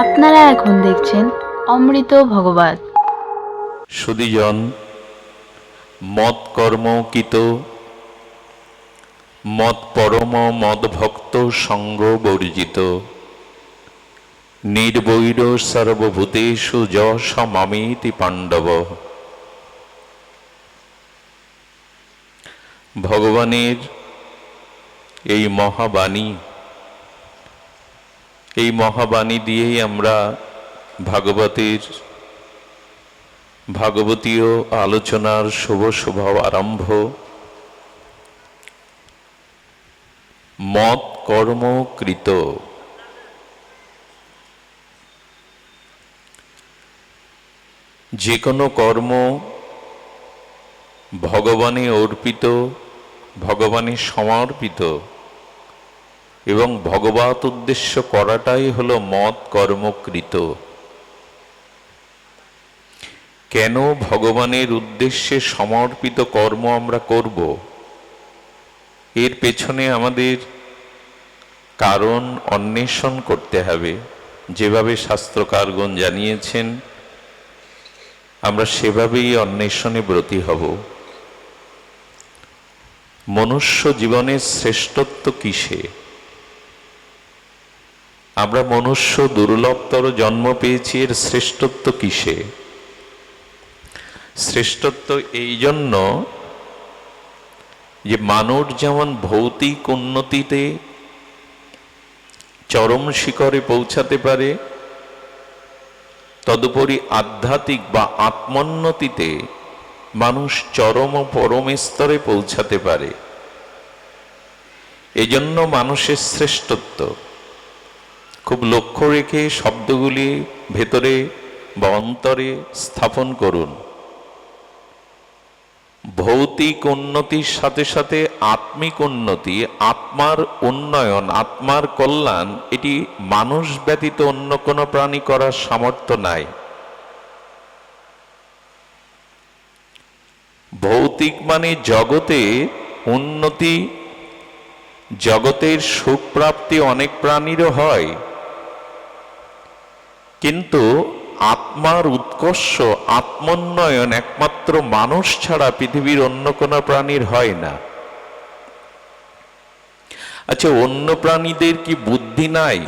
আপনারা এখন দেখছেন অমৃত ভগবত। সুদীজন মত কর্মকিত মত পরম মদ ভক্ত সঙ্গ বর্জিত। নির্বৈর সর্বভূতেষু যশ মামিতি পাণ্ডব। ভগবানের এই মহাবাণী এই মহাবাণী দিয়েই আমরা ভাগবতের, ভাগবতীয় আলোচনার শুভ শুভ আরম্ভ। মত কর্ম কৃত। যে কোনো কর্ম ভগবানে অর্পিত, ভগবানে সমর্পিত। এবং ভগবত উদ্দেশ্য করাটাই হলো মত কর্মকৃত। কেন ভগবানের উদ্দেশ্যে সমর্পিত কর্ম আমরা করব? এর পেছনে আমাদের কারণ অন্বেষণ করতে হবে। যেভাবে শাস্ত্রকারগণ জানিয়েছেন, আমরা সেভাবেই অন্বেষণে ব্রতী হব। মনুষ্য জীবনের শ্রেষ্ঠত্ব কিসে? আমরা মনুষ্য দুর্লভতর জন্ম পেয়েছি, এর শ্রেষ্ঠত্ব কিসে? শ্রেষ্ঠত্ব এই জন্য যে মানুষ যেমন ভৌতিক উন্নতিতে চরম শিখরে পৌঁছাতে পারে, তদুপরি আধ্যাত্মিক বা আত্মোন্নতিতে মানুষ চরম পরম স্তরে পৌঁছাতে পারে। এজন্য মানুষের শ্রেষ্ঠত্ব। খুব লক্ষ্য রেখে শব্দগুলি ভেতরে বা অন্তরে স্থাপন করুন। ভৌতিক উন্নতির সাথে সাথে আত্মিক উন্নতি, আত্মার উন্নয়ন, আত্মার কল্যাণ, এটি মানুষ ব্যতীত অন্য কোনো প্রাণী করার সামর্থ্য নাই। ভৌতিক মানে জগতে উন্নতি, জগতের সুখ প্রাপ্তি অনেক প্রাণীরও হয়। কিন্তু আত্মার উৎকর্ষ, আত্মোন্নয়ন একমাত্র মানুষ ছাড়া পৃথিবীর অন্য কোনো প্রাণীর হয় না। আচ্ছা অন্য প্রাণীদের কি বুদ্ধি নাই?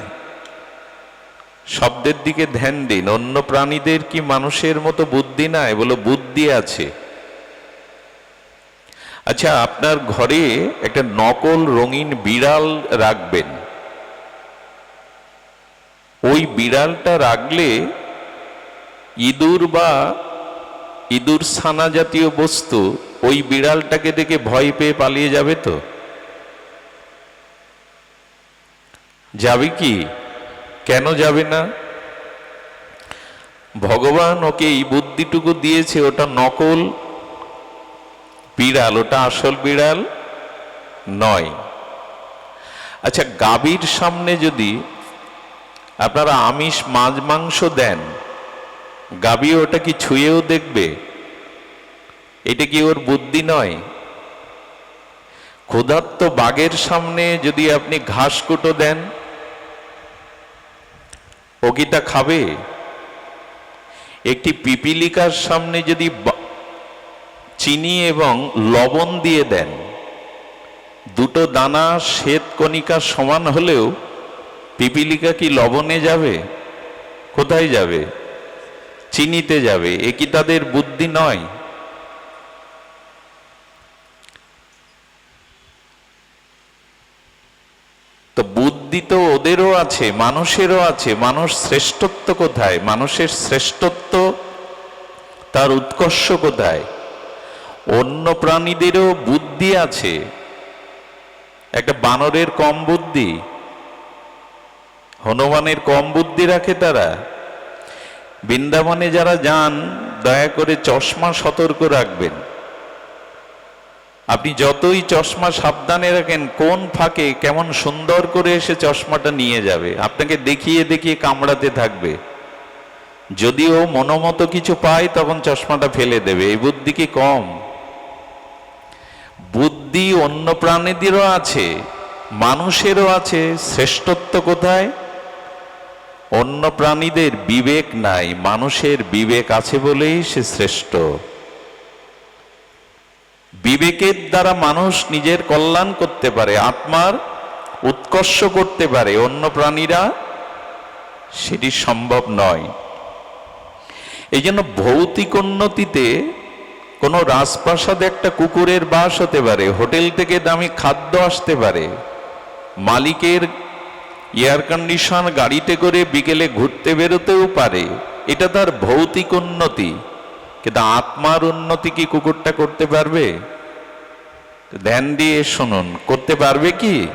শব্দের দিকে ধ্যান দিন। অন্য প্রাণীদের কি মানুষের মতো বুদ্ধি নাই বলো বুদ্ধি আছে? আচ্ছা আপনার ঘরে একটা নকল রঙিন বিড়াল রাখবেন। ওই বিড়ালটা রাখলে ইঁদুর বা ইঁদুর ছানা জাতীয় বস্তু ওই বিড়ালটাকে দেখে ভয় পেয়ে পালিয়ে যাবে তো? যাবে কি? কেন যাবে না? ভগবান ওকে এই বুদ্ধিটুকু দিয়েছে, ওটা নকল বিড়াল, ওটা আসল বিড়াল নয়। আচ্ছা গাভীর সামনে যদি আপনারা আমিষ মাছ মাংস দেন গাবি ওটা কি ছুঁয়েও দেখবে? এটা কি ওর বুদ্ধি নয়? ক্ষুধার্ত বাঘের সামনে যদি আপনি ঘাস কুটো দেন, ও কি তা খাবে? একটি পিপিলিকার সামনে যদি চিনি এবং লবণ দিয়ে দেন, দুটো দানা শ্বেত কণিকার সমান হলেও পিপিলিকা কি লবণে যাবে? কোথায় যাবে? চিনিতে যাবে। এ কি তাদের বুদ্ধি নয়? তো বুদ্ধি তো ওদেরও আছে, মানুষেরও আছে। মানুষ শ্রেষ্ঠত্ব কোথায়? মানুষের শ্রেষ্ঠত্ব তার উৎকর্ষ কোথায়? অন্য প্রাণীদেরও বুদ্ধি আছে। একটা বানরের কম বুদ্ধি। হনুমানের কম বুদ্ধি রাখে তারা। বৃন্দাবনে যারা যান, দয়া করে চশমা সতর্ক রাখবেন। আপনি যতই চশমা সাবধানে রাখেন, কোন ফাঁকে কেমন সুন্দর করে এসে চশমাটা নিয়ে যাবে, আপনাকে দেখিয়ে দেখিয়ে কামড়াতে থাকবে। যদিও মনোমতো কিছু পায়, তখন চশমাটা ফেলে দেবে, এই বুদ্ধি কি কম। বুদ্ধি অন্য প্রাণীদেরও আছে, মানুষেরও আছে, শ্রেষ্ঠত্ব কোথায়? অন্য প্রাণীদের বিবেক নাই, মানুষের বিবেক আছে বলেই সে শ্রেষ্ঠ। বিবেকের দ্বারা মানুষ নিজের কল্যাণ করতে পারে, আত্মার উৎকর্ষ করতে পারে, অন্য প্রাণীরা সেটি সম্ভব নয়। এই জন্য ভৌতিক উন্নতিতে কোনো রাজপ্রাসাদে একটা কুকুরের বাস হতে পারে, হোটেল থেকে দামি খাদ্য আসতে পারে, মালিকের এয়ার কন্ডিশন গাড়িতে করে বিকেলে ঘুরতে বেরোতেও পারে। এটা তার ভৌতিক উন্নতি। কিন্তু আত্মার উন্নতি কি কুকুরটা করতে পারবে? ধ্যান দিয়ে শুনুন, করতে পারবে কি?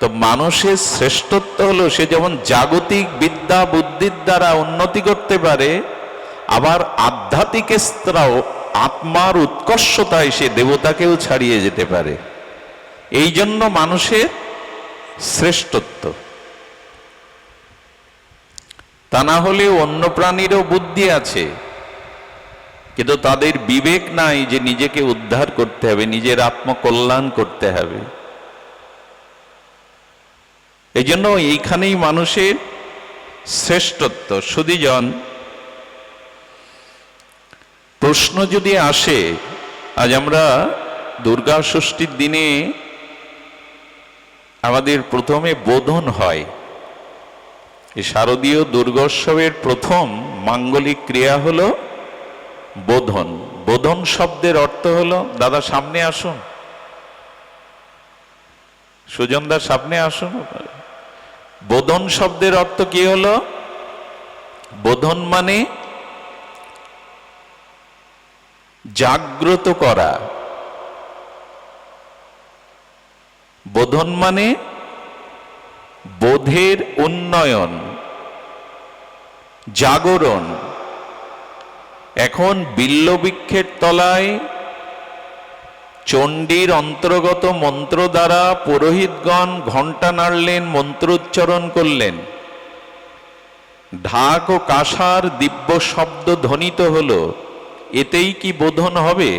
তো মানুষের শ্রেষ্ঠত্ব হলো সে যেমন জাগতিক বিদ্যা বুদ্ধির দ্বারা উন্নতি করতে পারে, আবার আধ্যাত্মিক স্তরাও আত্মার উৎকর্ষতায় সে দেবতাকেও ছাড়িয়ে যেতে পারে। এই জন্য মানুষের শ্রেষ্ঠত্ব। তা না হলে অন্য প্রাণীরও বুদ্ধি আছে। কিন্তু তাদের বিবেক নাই যে নিজেকে উদ্ধার করতে হবে, নিজের আত্মকল্যাণ করতে হবে। এই জন্য এইখানেই মানুষের শ্রেষ্ঠত্ব। সুদীজন প্রশ্ন যদি আসে, আজ আমরা দুর্গা ষষ্ঠীর দিনে আমাদের প্রথমে বোধন হয়। এই শারদীয় দুর্গোৎসবের প্রথম মাঙ্গলিক ক্রিয়া হলো বোধন। বোধন শব্দের অর্থ হলো, দাদা সামনে আসুন। সুজনদার সামনে আসুন। বোধন শব্দের অর্থ কি হলো? বোধন মানে জাগ্রত করা। বোধন মানে বোধের উন্নয়ন, জাগরণ। এখন বিল্লবৃক্ষের তলায় চণ্ডীর অন্তর্গত মন্ত্র দ্বারা পুরোহিতগণ ঘণ্টা নাড়লেন, মন্ত্রোচ্চারণ করলেন। ঢাক ও কাঁসার দিব্য শব্দ ধ্বনিত হল, এতেই কি বোধন হবে?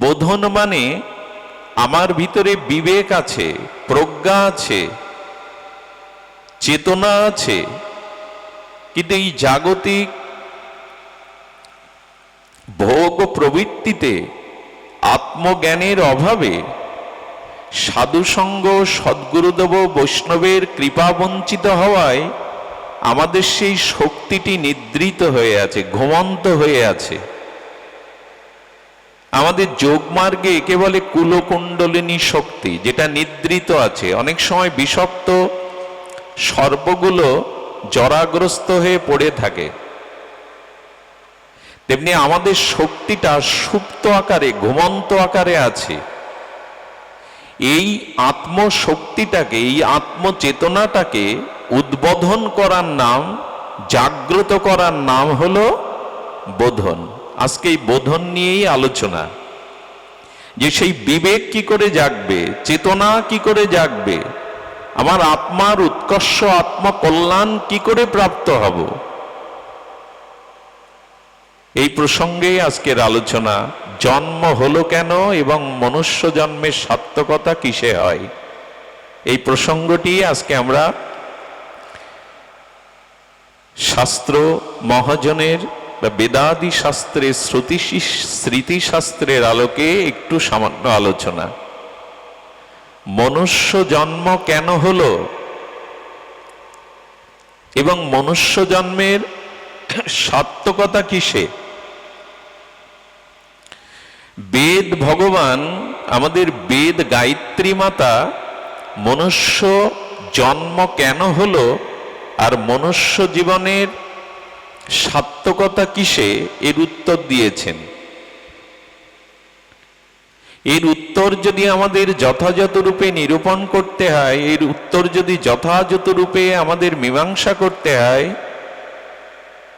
বোধন মানে আমার ভিতরে বিবেক আছে, প্রজ্ঞা আছে, চেতনা আছে। কিন্তু এই জাগতিক ভোগ প্রবৃত্তিতে আত্মজ্ঞানের অভাবে সাধুসঙ্গ সদ্গুরুদেব বৈষ্ণবের কৃপা বঞ্চিত হওয়ায় আমাদের সেই শক্তিটি নিদ্রিত হয়ে আছে, ঘুমন্ত হয়ে আছে। আমাদের যোগমার্গে একে বলে কুলকুণ্ডলিনী শক্তি, যেটা নিদ্রিত আছে। অনেক সময় বিষাক্ত সর্বগুলো জরাগ্রস্ত হয়ে পড়ে থাকে। তেমনি আমাদের শক্তিটা সুপ্ত আকারে, ঘুমন্ত আকারে আছে। এই আত্মশক্তিটাকে, এই আত্মচেতনাটাকে উদ্বোধন করার নাম, জাগ্রত করার নাম হলো বোধন। আজকে এই বোধন নিয়েই আলোচনা। যে সেই বিবেক কি করে জাগবে, চেতনা কি করে জাগবে, আমার আত্মার উৎকর্ষ আত্মকল্যাণ কি করে প্রাপ্ত হব? এই প্রসঙ্গে আজকের আলোচনা, জন্ম হলো কেন এবং মনুষ্য জন্মের সার্থকতা কিসে হয়? এই প্রসঙ্গটি আজকে আমরা শাস্ত্র মহাজনের বা বেদাদি শাস্ত্রের শ্রুতি স্মৃতিশাস্ত্রের আলোকে একটু সামান্য আলোচনা। মনুষ্য জন্ম কেন হল? এবং মনুষ্য জন্মের সার্থকতা কিসে? বেদ ভগবান, আমাদের বেদ গায়ত্রী মাতা, মনুষ্য জন্ম কেন হলো? আর মনুষ্য জীবনের সার্থকতা কিসে? এর উত্তর দিয়েছেন। এর উত্তর যদি আমাদের যথাযথ রূপে নিরূপণ করতে হয়, এর উত্তর যদি যথাযথ রূপে আমাদের মীমাংসা করতে হয়,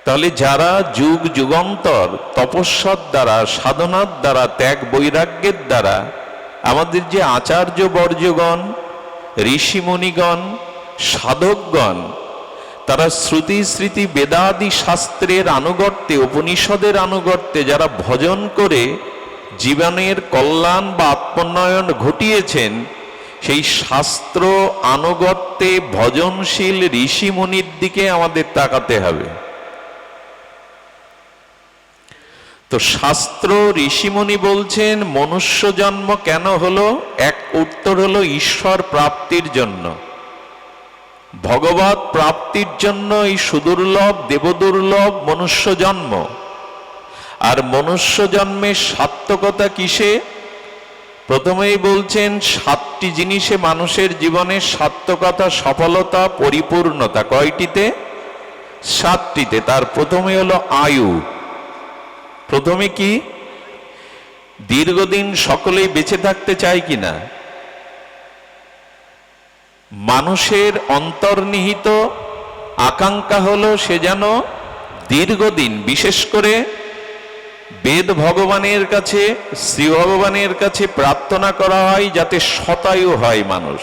তাহলে যারা যুগ যুগান্তর, তপস্যার দ্বারা, সাধনার দ্বারা, ত্যাগ বৈরাগ্যের দ্বারা, আমাদের যে আচার্য বর্জগণ, ঋষিমণিগণ, সাধকগণ তারা শ্রুতি স্মৃতি বেদাদি শাস্ত্রের আনুগত্যে, উপনিষদের আনুগত্যে যারা ভজন করে জীবনের কল্যাণ বা আত্মোন্নয়ন ঘটিয়েছেন, সেই শাস্ত্র আনুগত্যে ভজনশীল ঋষিমুনির দিকে আমাদের তাকাতে হবে। তো শাস্ত্র ঋষিমুনি বলছেন, মনুষ্য জন্ম কেন হলো? এক উত্তর হলো ঈশ্বর প্রাপ্তির জন্য। ভগবত প্রাপ্তির জন্য এই সুদুর্লভ দেবদুর্লভ মনুষ্য জন্ম। আর মনুষ্য জন্মের সার্থকতা কিসে? প্রথমেই বলছেন, সাতটি জিনিসে মানুষের জীবনের সার্থকতা, সফলতা, পরিপূর্ণতা কয়টিতে? সাতটিতে। তার প্রথমে হলো আয়ু। প্রথমে কি? দীর্ঘদিন সকলেই বেঁচে থাকতে চায় কিনা? মানুষের অন্তর্নিহিত আকাঙ্ক্ষা হলো সে যেন দীর্ঘদিন, বিশেষ করে বেদ ভগবানের কাছে, শ্রী ভগবানের কাছে প্রার্থনা করা হয় যাতে শতায়ু হয় মানুষ।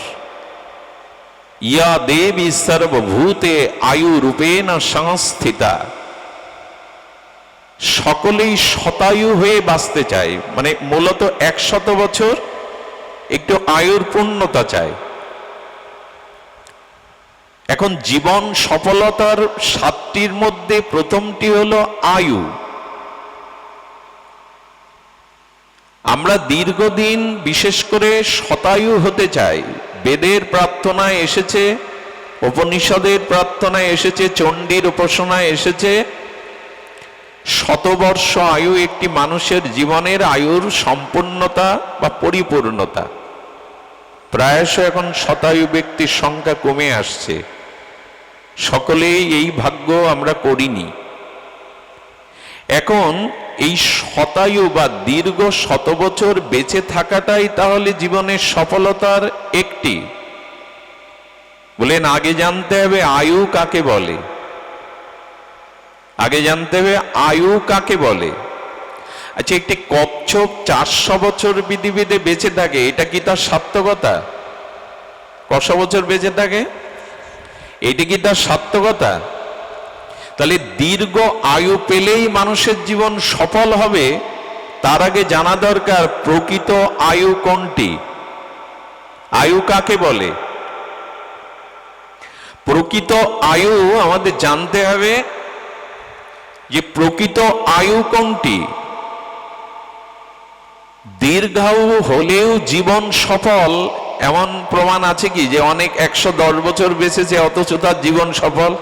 ইয়া দেবী সর্বভূতে আয়ু রূপেণ সংস্থিতা। সকলেই শতায়ু হয়ে বাঁচতে চায় মানে মূলত একশত বছর একটু আয়ুর পূর্ণতা চায়। এখন জীবন সফলতার সাতটির মধ্যে প্রথমটি হলো আয়ু। আমরা দীর্ঘদিন বিশেষ করে শতায়ু হতে চাই। বেদের প্রার্থনায় এসেছে, উপনিষদের প্রার্থনায় এসেছে, চণ্ডীর উপাসনায় এসেছে। শতবর্ষ আয়ু একটি মানুষের জীবনের আয়ুর সম্পূর্ণতা বা পরিপূর্ণতা। প্রায়শ এখন শতায়ু ব্যক্তির সংখ্যা কমে আসছে। সকলেই এই ভাগ্য আমরা করিনি। এখন এই শতায়ু বা দীর্ঘ শত বছর বেঁচে থাকাটাই তাহলে জীবনের সফলতার একটি। বলেন, আগে জানতে হবে আয়ু কাকে বলে? আগে জানতে হবে আয়ু কাকে বলে? আচ্ছা একটি কচ্ছপ চারশো বছর বিধিবিধে বেঁচে থাকে, এটা কি তার সার্থকতা? কশো বছর বেঁচে থাকে? এটা কি তার সার্থকতা তাহলে দীর্ঘ আয়ু পেলেই মানুষের জীবন সফল হবে, তার আগে জানা দরকার প্রকৃত আয়ু কোনটি? আয়ু কাকে বলে? প্রকৃত আয়ু আমাদের জানতে হবে যে প্রকৃত আয়ু কোনটি? দীর্ঘায়ু হলেও জীবন সফল এমন প্রমাণ আছে কি যে অনেক একশো দশ বছর বেঁচেছে, অথচ তার জীবন সফল?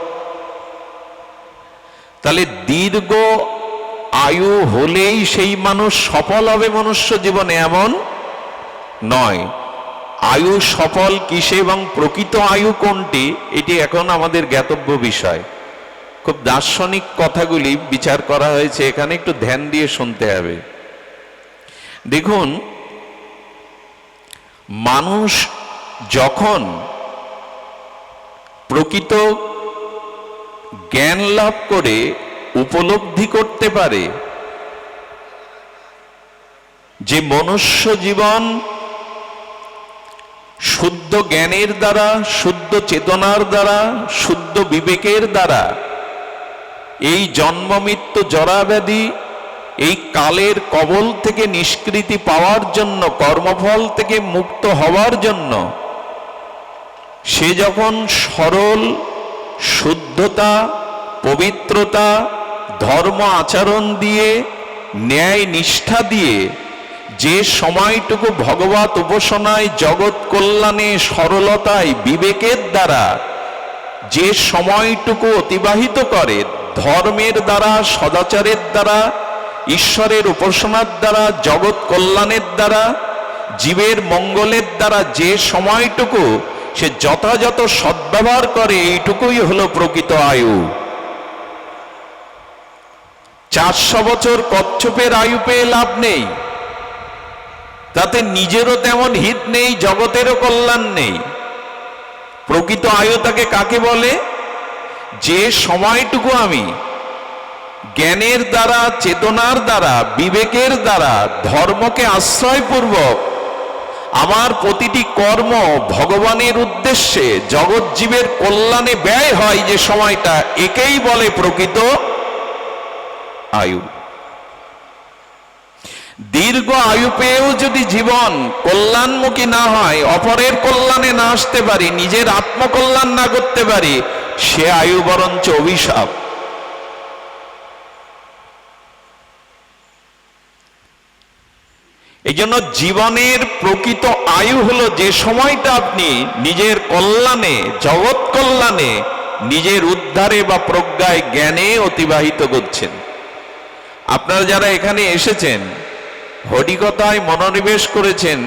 তাহলে দীর্ঘ আয়ু হলেই সেই মানুষ সফল হবে মনুষ্য জীবনে এমন নয়। আয়ু সফল কিসে এবং প্রকৃত আয়ু কোনটি, এটি এখন আমাদের জ্ঞাতব্য বিষয়। খুব দার্শনিক কথাগুলি বিচার করা হয়েছে, এখানে একটু ধ্যান দিয়ে শুনতে হবে। দেখুন মানুষ যখন প্রকৃত জ্ঞান লাভ করে, উপলব্ধি করতে পারে, যে মনুষ্য জীবন শুদ্ধ জ্ঞানের দ্বারা, শুদ্ধ চেতনার দ্বারা, শুদ্ধ বিবেকের দ্বারা, এই জন্ম মৃত্যু জরাব্যাধি এই কালের কবল থেকে নিষ্কৃতি পাওয়ার জন্য, কর্মফল থেকে মুক্ত হওয়ার জন্য, সে যখন সরল, শুদ্ধতা, পবিত্রতা, ধর্ম আচরণ দিয়ে, ন্যায় নিষ্ঠা দিয়ে, যে সময়টুকু ভগবত উপাসনায় জগৎ কল্যাণে সরলতায় বিবেকের দ্বারা, যে সময়টুকু অতিবাহিত করে, ধর্মের দ্বারা, সদাচারের দ্বারা ঈশ্বরের উপাসনার দ্বারা, জগৎ কল্যাণের দ্বারা, জীবের মঙ্গলের দ্বারা যে সময়টুকু সে যথাযথ সদ্ব্যবহার করে, এইটুকুই হলো প্রকৃত আয়ু। চারশো বছর কচ্ছপের আয়ু পেয়ে লাভ নেই। তাতে নিজেরও তেমন হিত নেই, জগতেরও কল্যাণ নেই। প্রকৃত আয়ু তাকে কাকে বলে? যে সময়টুকু আমি জ্ঞানের দ্বারা, চেতনার দ্বারা, বিবেকের দ্বারা ধর্মকে আশ্রয়পূর্বক আমার প্রতিটি কর্ম ভগবানের উদ্দেশ্যে জগৎ জীবের কল্যাণে ব্যয় হয় যে সময়টা, একেই বলে প্রকৃত আয়ু। দীর্ঘ আয়ু পেয়েও যদি জীবন কল্যাণমুখী না হয়, অপরের কল্যাণে না আসতে পারি, নিজের আত্মকল্যাণ না করতে পারি, সে আয়ু বরঞ্চ অভিশাপ। এই জন্য জীবনের প্রকৃত আয়ু হলো যে সময়টা আপনি নিজের কল্যাণে, জগৎ কল্যাণে, নিজের উদ্ধারে বা প্রজ্ঞায় জ্ঞানে অতিবাহিত করছেন। আপনারা যারা এখানে এসেছেন হরিকতায় মনোনিবেশ করেছেন,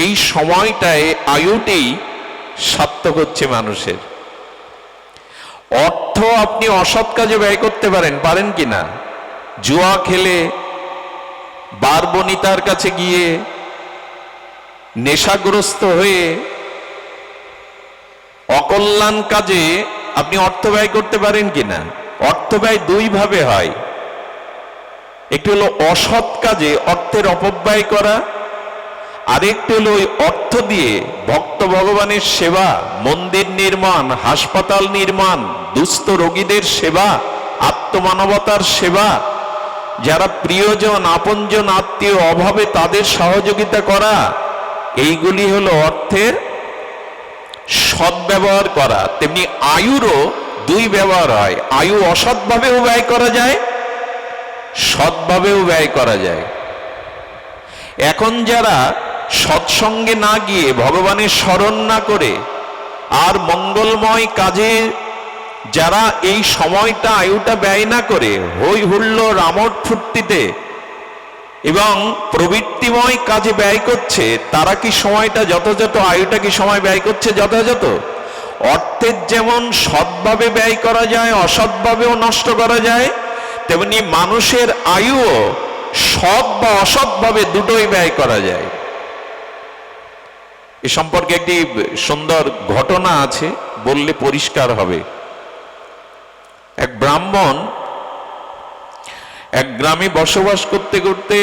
এই সময়টায় আয়ুটি সার্থক হচ্ছে মানুষের। অর্থ আপনি অসৎ কাজে ব্যয় করতে পারেন পারেন কি না জুয়া খেলে বার বনিতার কাছে গিয়ে নেশাগ্রস্ত হয়ে অকল্যাণ কাজে আপনি অর্থ ব্যয় করতে পারেন কিনা? অর্থ ব্যয় দুই ভাবে হয়। একটি হলো অসৎ কাজে অর্থের অপব্যয় করা, আরেকটি হলো ওই অর্থ দিয়ে ভক্ত ভগবানের সেবা, মন্দির নির্মাণ, হাসপাতাল নির্মাণ, দুস্থ রোগীদের সেবা, আত্মমানবতার সেবা যারা প্রিয়জন, আপনজন, আত্মীয় অভাবে তাদের সহযোগিতা করা, এইগুলি হলো অর্থের সদ্ব্যবহার করা। তেমনি আয়ুরও দুই ব্যবহার হয়। আয়ু অসৎভাবেও ব্যয় করা যায়, সৎভাবেও ব্যয় করা যায়। এখন যারা সৎসঙ্গে না গিয়ে ভগবানের স্মরণ না করে, আর মঙ্গলময় কাজে যারা এই সময়টা আয়ুটা ব্যয় না করে হই হুল্লোড় আমোদ ফুর্তিতে এবং প্রবৃত্তিময় কাজে ব্যয় করছে, তারা কি সময়টা যথাযথ, আয়ুটা কি সময় ব্যয় করছে যথাযথ? অর্থের যেমন সৎভাবে ব্যয় করা যায়, অসৎভাবেও নষ্ট করা যায়, তেমনি মানুষের আয়ুও সৎ বা অসৎভাবে দুটোই ব্যয় করা যায়। এ সম্পর্কে একটি সুন্দর ঘটনা আছে, বললে পরিষ্কার হবে। ব্রাহ্মণ এক গ্রামে বসবাস করতে করতে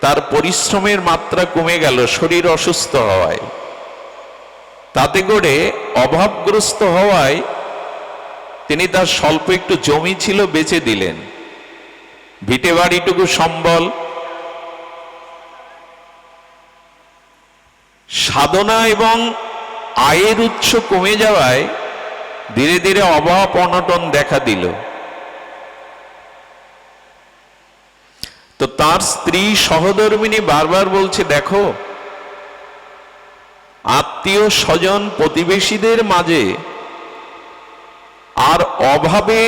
তার পরিশ্রমের মাত্রা কমে গেল, শরীর অসুস্থ হওয়ায়। তাতে করে অভাবগ্রস্ত হওয়ায় তিনি তার স্বল্প একটু জমি ছিল বেচে দিলেন। ভিটে বাড়িটুকু সম্বল। সাধনা এবং আয়ের উৎস কমে যাওয়ায় ধীরে ধীরে অভাব অনটন দেখা দিল। তো তার স্ত্রী সহধর্মিনী বারবার বলছে, দেখো, আত্মীয় স্বজন প্রতিবেশীদের মাঝে আর অভাবে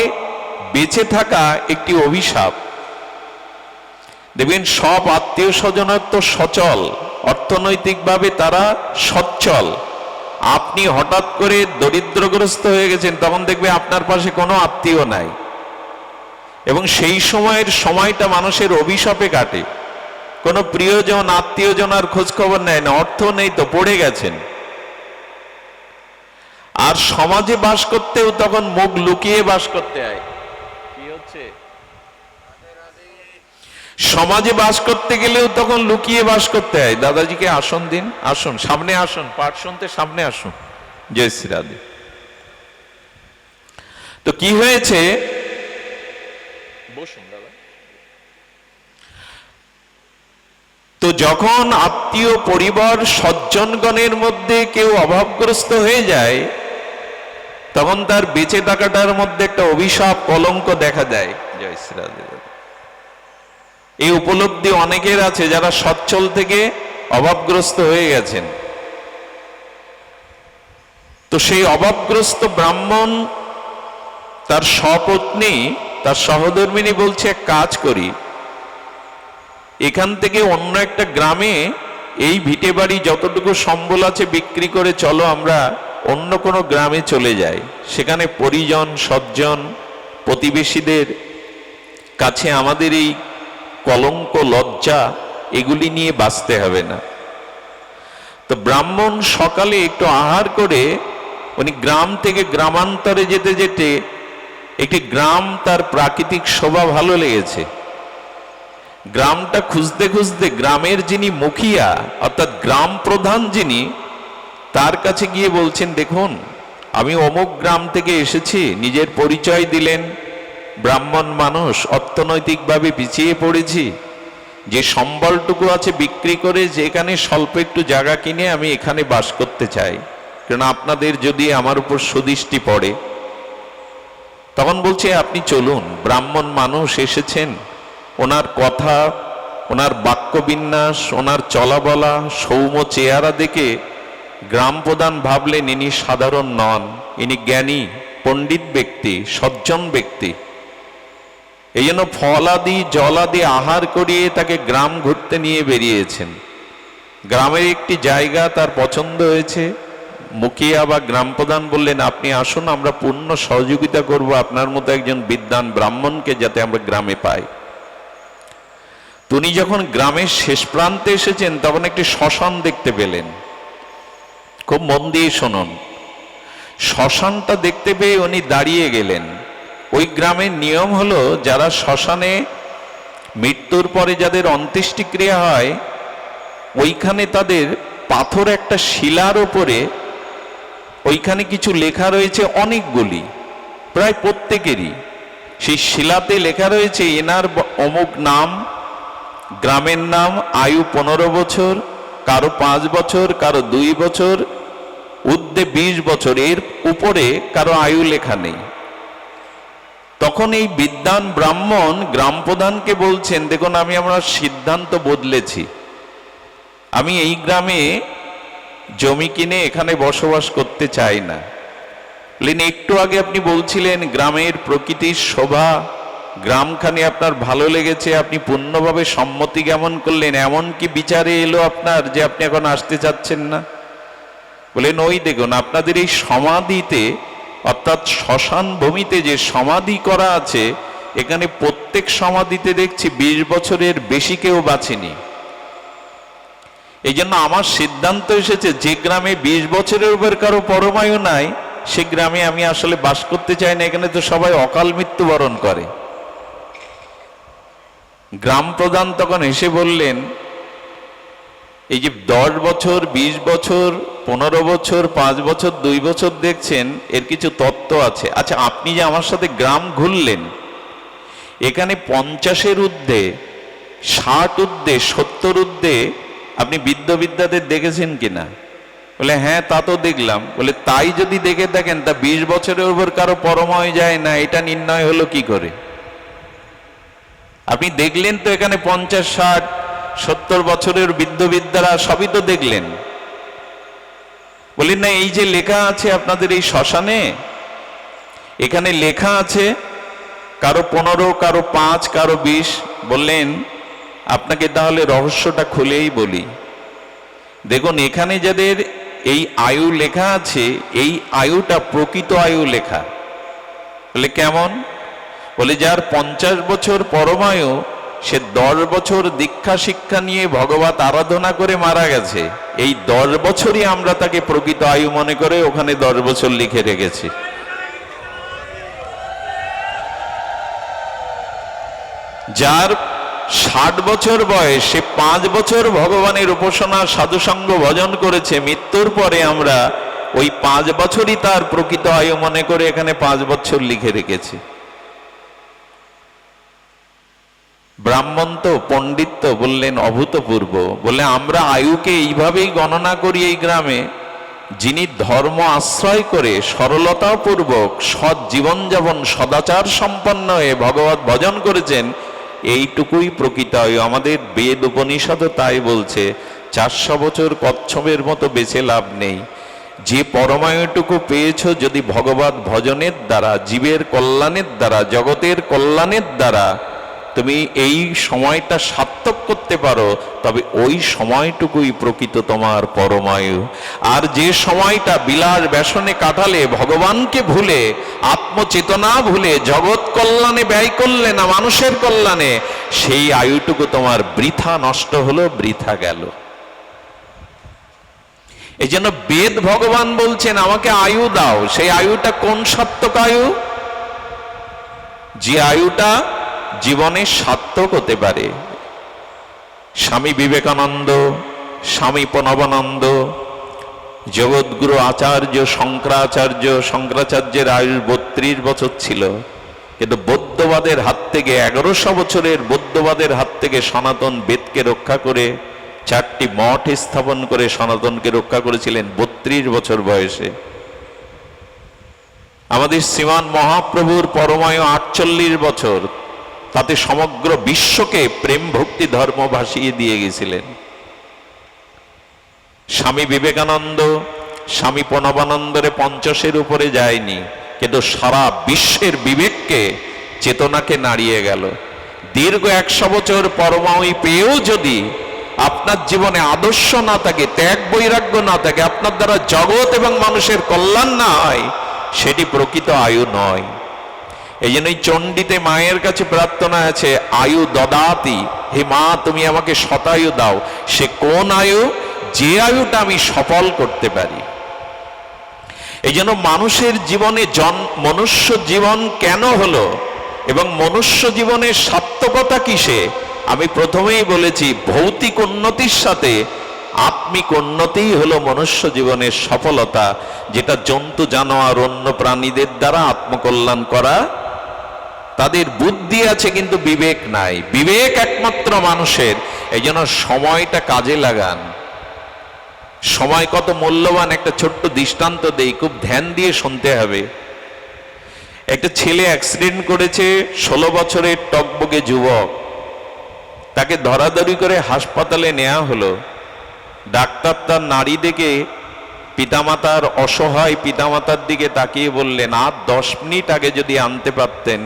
বেঁচে থাকা একটি অভিশাপ। দেখবেন, সব আত্মীয় স্বজনের তো সচল, অর্থনৈতিকভাবে তারা সচ্ছল। আপনি হঠাৎ করে দরিদ্রগ্রস্ত হয়ে গেছেন, তখন দেখবে আপনার পাশে কোনো আত্মীয় নাই। এবং সেই সময়ের সময়টা মানুষের অভিশাপে কাটে। কোনো প্রিয়জন, আত্মীয়জন আর খোঁজখবর নেয় না, অর্থ নেই তো, পড়ে গেছেন। আর সমাজে বাস করতেও তখন মুখ লুকিয়ে বাস করতে হয় কি হচ্ছে সমাজে বাস করতে গেলেও তখন লুকিয়ে বাস করতে হয়। দাদাজিকে আসন দিন, আসুন, সামনে আসুন, পাঠ শুনতে সামনে আসুন, জয় শ্রীরাধে তো কি হয়েছে? বসুন দাদা। তো যখন আত্মীয় পরিবার সজ্জনগণের মধ্যে কেউ অভাবগ্রস্ত হয়ে যায়, তখন তার বেঁচে থাকাটার মধ্যে একটা অভিশাপ, কলঙ্ক দেখা দেয়। জয় শ্রী রাধে রাধে। এই উপলব্ধি অনেকের আছে যারা সচ্ছল থেকে অভাবগ্রস্ত হয়ে গেছেন। তো সেই অভাবগ্রস্ত ব্রাহ্মণ তার সপত্নী, তার সহধর্মিনী বলছে, এক কাজ করি। এখান থেকে অন্য একটা গ্রামে এই ভিটে বাড়ি যতটুকু সম্বল আছে বিক্রি করে চলো আমরা অন্য কোনো গ্রামে চলে যাই। সেখানে পরিজন, সজ্জন, প্রতিবেশীদের কাছে আমাদের এই কলঙ্ক, লজ্জা, এগুলি নিয়ে বাঁচতে হবে না। তো ব্রাহ্মণ সকালে একটু আহার করে উনি গ্রাম থেকে গ্রামান্তরে যেতে যেতে একটি গ্রাম তার প্রাকৃতিক শোভা ভালো লেগেছে। গ্রামটা খুঁজতে খুঁজতে গ্রামের যিনি মুখিয়া, অর্থাৎ গ্রাম প্রধান যিনি, তার কাছে গিয়ে বলছেন, দেখুন, আমি অমুক গ্রাম থেকে এসেছি, নিজের পরিচয় দিলেন ব্রাহ্মণ মানুষ অর্থনৈতিকভাবে পিছিয়ে পড়েছি। যে সম্বলটুকু আছে বিক্রি করে যেখানে স্বল্প একটু জায়গা কিনে আমি এখানে বাস করতে চাই। কারণ আপনাদের যদি আমার উপর সুদৃষ্টি পড়ে, তখন বলছে, আপনি চলুন, ব্রাহ্মণ মানুষ এসেছেন। ওনার কথা, ওনার বাক্যবিন্যাস, ওনার চলাবলা, সৌম্য চেহারা দেখে গ্রাম প্রধান ভাবলেন, ইনি সাধারণ নন, ইনি জ্ঞানী, পণ্ডিত ব্যক্তি, সজ্জন ব্যক্তি। এই জন্য ফলাদি, জলাদি আহার করিয়ে তাকে গ্রাম ঘুরতে নিয়ে বেরিয়েছেন। গ্রামের একটি জায়গা তার পছন্দ হয়েছে। মুখিয়া বা গ্রাম প্রধান বললেন, আপনি আসুন, আমরা পূর্ণ সহযোগিতা করব আপনার মতো একজন বিদ্বান ব্রাহ্মণকে যাতে আমরা গ্রামে পাই। তিনি যখন গ্রামের শেষ প্রান্তে এসেছেন, তখন একটি শ্মশান দেখতে পেলেন। খুব মন দিয়ে শুনুন। শ্মশানটা দেখতে পেয়ে উনি দাঁড়িয়ে গেলেন। ওই গ্রামের নিয়ম হলো, যারা শ্মশানে মৃত্যুর পরে যাদের অন্ত্যেষ্টিক্রিয়া হয়, ওইখানে তাদের পাথর একটা শিলার ওপরে, ওইখানে কিছু লেখা রয়েছে অনেকগুলি, প্রায় প্রত্যেকেরই। সেই শিলাতে লেখা রয়েছে, এনার অমুক নাম, গ্রামের নাম, আয়ু পনেরো বছর, কারও পাঁচ বছর, কারও দুই বছর উদ্দে বিশ বছর। এর উপরে কারও আয়ু লেখা নেই। তখন এই বিদ্যান ব্রাহ্মণ গ্রাম প্রধানকে বলছেন, দেখুন, আমি আমার সিদ্ধান্ত বদলেছি। আমি এই গ্রামে জমি কিনে এখানে বসবাস করতে চাই না। বললেন একটু আগে আপনি বলছিলেন, গ্রামের প্রকৃতির শোভা, গ্রামখানি আপনার ভালো লেগেছে, আপনি পূর্ণভাবে সম্মতি জ্ঞাপন করলেন। এমন কি বিচারে এলো আপনার যে আপনি এখন আসতে চাচ্ছেন না? বলেন, ওই দেখুন, আপনাদের এই সমাধিতে অর্থাৎ শ্মশান ভূমিতে যে সমাধি করা আছে, এখানে প্রত্যেক সমাধিতে দেখছি বিশ বছরের বেশি কেউ বাঁচেনি। এই জন্য আমার সিদ্ধান্ত এসেছে, যে গ্রামে বিশ বছরের উপর কারও পরমায়ু নাই, সে গ্রামে আমি আসলে বাস করতে চাই না, এখানে তো সবাই অকাল মৃত্যুবরণ করে। গ্রাম প্রধান তখন এসে বললেন এই যে দশ বছর, বিশ বছর, পনেরো বছর, পাঁচ বছর, দুই বছর দেখছেন, এর কিছু তত্ত্ব আছে। আচ্ছা আপনি যে আমার সাথে গ্রাম ঘুরলেন, এখানে পঞ্চাশের ঊর্ধ্বে, ষাট ঊর্ধ্বে, সত্তর ঊর্ধ্বে আপনি বিদ্যবিদ্যাদের দেখেছেন কিনা? বলে হ্যাঁ তা তো দেখলাম। বলে, তাই যদি দেখে থাকেন, তা বিশ বছরের উপর কারও পরময় যায় না, এটা নির্ণয় হলো কি করে? আপনি দেখলেন তো এখানে পঞ্চাশ, ষাট সত্তর বছরের বিদ্যবিদ্যারা সবই তো দেখলেন। বলি না, এই যে লেখা আছে আপনাদের এই শ্মশানে, এখানে লেখা আছে, কারও পনেরো, কারও পাঁচ, কারও বিশ, বললেন, আপনাকে তাহলে রহস্যটা খুলেই বলি। দেখুন, এখানে যাদের এই আয়ু লেখা আছে, এই আয়ুটা প্রকৃত আয়ু লেখা। বলে কেমন? বলে যার পঞ্চাশ বছর পরমায়ু সে দশ বছর দীক্ষা শিক্ষা নিয়ে ভগবত আরাধনা করে মারা গেছে। এই দশ বছরই আমরা তাকে প্রকৃত আয়ু মনে করে ওখানে দশ বছর লিখে রেখেছি। যার ষাট বছর বয়স, সে পাঁচ বছর ভগবানের উপাসনা, সাধুসঙ্গ ভজন করেছে, মৃত্যুর পরে আমরা ওই পাঁচ বছরই তার প্রকৃত আয়ু মনে করে এখানে পাঁচ বছর লিখে রেখেছি। ব্রাহ্মণ তো পণ্ডিত বললেন অভূতপূর্ব। বলে, আমরা আয়ুকে এইভাবেই গণনা করি এই গ্রামে, যিনি ধর্ম আশ্রয় করে সরলতাপূর্বক সৎ জীবনযাপন সদাচার সম্পন্ন হয়ে ভগবত ভজন করেছেন, এইটুকুই প্রকৃত আয়ু। আমাদের বেদ উপনিষদও তাই বলছে, চারশো বছর কচ্ছপের মতো বেঁচে লাভ নেই। যে পরমায়ুটুকু পেয়েছ যদি ভগবত ভজনের দ্বারা, জীবের কল্যাণের দ্বারা, জগতের কল্যাণের দ্বারা তুমি এই সময়টা সার্থক করতে পারো, তবে ওই সময়টুকুই প্রকৃত তোমার পরমায়ু। আর যে সময়টা বিলাস ব্যসনে কাটালে ভগবানকে ভুলে, আত্মচেতনা ভুলে, জগৎ কল্যাণে ব্যয় করলে না মানুষের কল্যাণে, সেই আয়ুটুকু তোমার বৃথা নষ্ট হলো, বৃথা গেল। এই জন্য বেদ ভগবান বলছেন, আমাকে আয়ু দাও। সেই আয়ুটা কোন সার্থক আয়ু? যে আয়ুটা জীবনে সার্থক হতে পারে। স্বামী বিবেকানন্দ, স্বামী প্রণবানন্দ জগৎগুরু আচার্য, শঙ্করাচার্য, শঙ্করাচার্যের আয়ুষ বত্রিশ বছর ছিল। কিন্তু বৌদ্ধবাদের হাত থেকে এগারোশো বছরের বৌদ্ধবাদের হাত থেকে সনাতন বেদকে রক্ষা করে, চারটি মঠ স্থাপন করে সনাতনকে রক্ষা করেছিলেন বত্রিশ বছর বয়সে। আমাদের শ্রীমান মহাপ্রভুর পরমায়ু আটচল্লিশ বছর তাতে সমগ্র বিশ্বকে প্রেম ভক্তি ধর্ম ভাসিয়ে দিয়ে গেছিলেন। স্বামী বিবেকানন্দ, স্বামী প্রণবানন্দরে পঞ্চাশের উপরে যায়নি, কিন্তু সারা বিশ্বের বিবেককে চেতনাকে নাড়িয়ে গেল। দীর্ঘ একশো বছর পরমায়ু পেয়েও যদি আপনার জীবনে আদর্শ না থাকে, ত্যাগ বৈরাগ্য না থাকে, আপনার দ্বারা জগৎ এবং মানুষের কল্যাণ না হয়, সেটি প্রকৃত আয়ু নয়। এই জন্যই চণ্ডীতে মায়ের কাছে প্রার্থনা আছে, আয়ু দদাতি, হে মা, তুমি আমাকে শতায়ু দাও। সে কোন আয়ু? যে আয়ুটা আমি সফল করতে পারি। এই জন্য মানুষের জীবনে জন, মনুষ্য জীবন কেন হলো এবং মনুষ্য জীবনের সার্থকতা কিসে? আমি প্রথমেই বলেছি, ভৌতিক উন্নতির সাথে আত্মিক উন্নতিই হলো মনুষ্য জীবনের সফলতা, যেটা জন্তু, জানোয়ার, অন্য প্রাণীদের দ্বারা আত্মকল্যাণ করা তাদের বুদ্ধি আছে কিন্তু বিবেক নাই। বিবেক একমাত্র মানুষের। এই জন্য সময়টা কাজে লাগান। সময় কত মূল্যবান একটা ছোট্ট দৃষ্টান্ত দেই, খুব ধ্যান দিয়ে শুনতে হবে। একটা ছেলে অ্যাক্সিডেন্ট করেছে, ষোলো বছরের টকবগে যুবক। তাকে ধরাধরি করে হাসপাতালে নেওয়া হলো। ডাক্তার তার নারী দেখে পিতামাতার অসহায় পিতামাতার দিকে তাকিয়ে বললেন, আর দশ মিনিট আগে যদি আনতে পারতেন।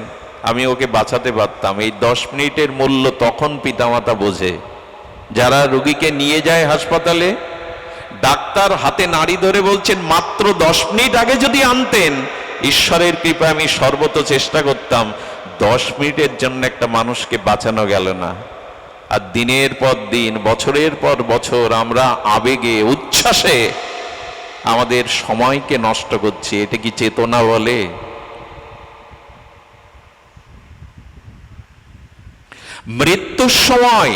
আমি ওকে বাঁচাতে পারতাম। এই দশ মিনিটের মূল্য তখন পিতামাতা বোঝে। যারা রুগীকে নিয়ে যায় হাসপাতালে, ডাক্তার হাতে নাড়ি ধরে বলছেন, মাত্র দশ মিনিট আগে যদি আনতেন, ঈশ্বরের কৃপায় আমি সর্বত চেষ্টা করতাম। দশ মিনিটের জন্য একটা মানুষকে বাঁচানো গেল না। আর দিনের পর দিন, বছরের পর বছর আমরা আবেগে, উচ্ছ্বাসে আমাদের সময়কে নষ্ট করছি। এটা কি চেতনা বলে? মৃত্যুর সময়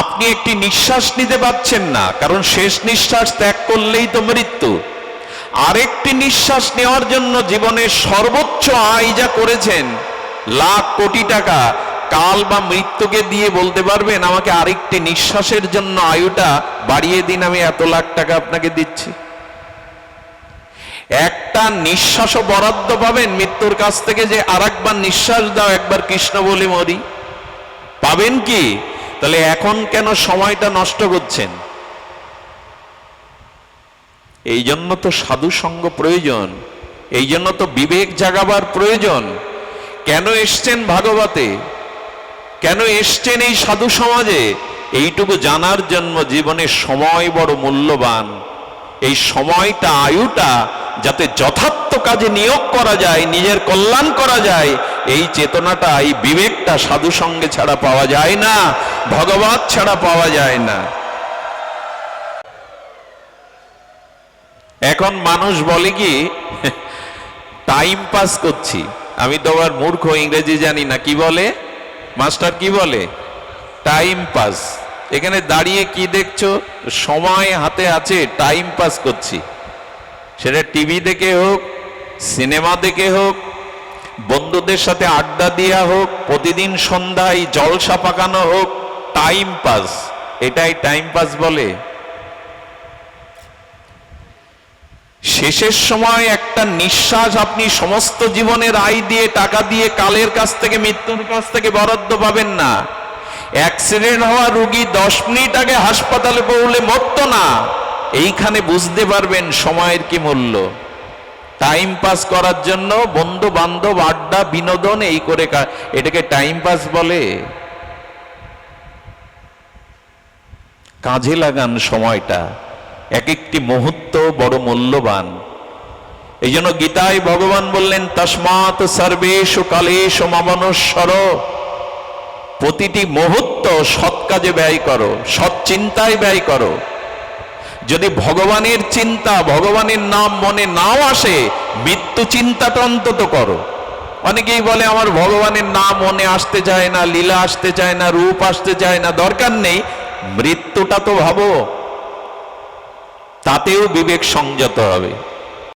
আপনি একটি নিঃশ্বাস নিতে পারছেন না, কারণ শেষ নিঃশ্বাস ত্যাগ করলেই তো মৃত্যু। আরেকটি নিঃশ্বাস নেওয়ার জন্য জীবনের সর্বোচ্চ আয় যা করেছেন, লাখ কোটি টাকা, কাল বা মৃত্যুকে দিয়ে বলতে পারবেন, আমাকে আরেকটি নিঃশ্বাসের জন্য আয়ুটা বাড়িয়ে দিন, আমি এত লাখ টাকা আপনাকে দিচ্ছি। একটা নিঃশ্বাসও বরাদ্দ পাবেন মৃত্যুর কাছ থেকে যে আরেকবার নিঃশ্বাস দাও, একবার কৃষ্ণ বলে মরি। পাবেন কি? তাহলে এখন কেন সময়টা নষ্ট করছেন? এই জন্য তো সাধু সঙ্গ প্রয়োজন, এই জন্য তো বিবেক জাগাবার প্রয়োজন। কেন এসছেন ভাগবতে? কেন এসছেন এই সাধু সমাজে? এইটুকু জানার জন্য জীবনের সময় বড় মূল্যবান। এই সময়টা, আয়ুটা যাতে যথার্থ কাজে নিয়োগ করা যায়, নিজের কল্যাণ করা যায়, এই চেতনাটা, এই বিবেকটা সাধু সঙ্গে ছাড়া পাওয়া যায় না, ভগবত ছাড়া পাওয়া যায় না। এখন মানুষ বলে কি টাইম পাস করছি। আমি তো আবার মূর্খ, ইংরেজি জানি না, কি বলে? মাস্টার কি বলে? টাইম পাস এখানে দাঁড়িয়ে কি দেখছ? সময় হাতে আছে টাইম পাস করছি। সেটা টিভি দেখে হোক, সিনেমা দেখে হোক, বন্ধুদের সাথে আড্ডা দেওয়া হোক, প্রতিদিন সন্ধ্যায় জলসা পাকানো হোক টাইম পাস এটাই টাইম পাস বলে। শেষের সময় একটা নিঃশ্বাস আপনি সমস্ত জীবনের আয় দিয়ে, টাকা দিয়ে, কালের কাছ থেকে, মৃত্যুর কাছ থেকে বরাদ্দ পাবেন না। অ্যাক্সিডেন্ট হওয়া রুগী দশ মিনিট আগে হাসপাতালে পড়লে মরত না। এইখানে বুঝতে পারবেন সময়ের কি মূল্য। টাইম পাস করার জন্য বন্ধু বান্ধব আড্ডা, বিনোদন, এই করে এটাকে টাইম পাস বলে। কাজে লাগান সময়টা এক একটি মুহূর্ত বড় মূল্যবান। এই জন্য গীতায় ভগবান বললেন, তসমাৎ সর্বেশু কালেশু মামনুস্বর প্রতিটি মুহূর্ত সৎ কাজে ব্যয় করো, সৎ চিন্তায় ব্যয় করো। যদি ভগবানের চিন্তা, ভগবানের নাম মনে নাও আসে, মৃত্যু চিন্তাটা অন্তত করো। অনেকেই বলে, আমার ভগবানের নাম মনে আসতে চায় না, লীলা আসতে চায় না, রূপ আসতে চায় না, দরকার নেই, মৃত্যুটা তো ভাবো। তাতেও বিবেক সংযত হবে।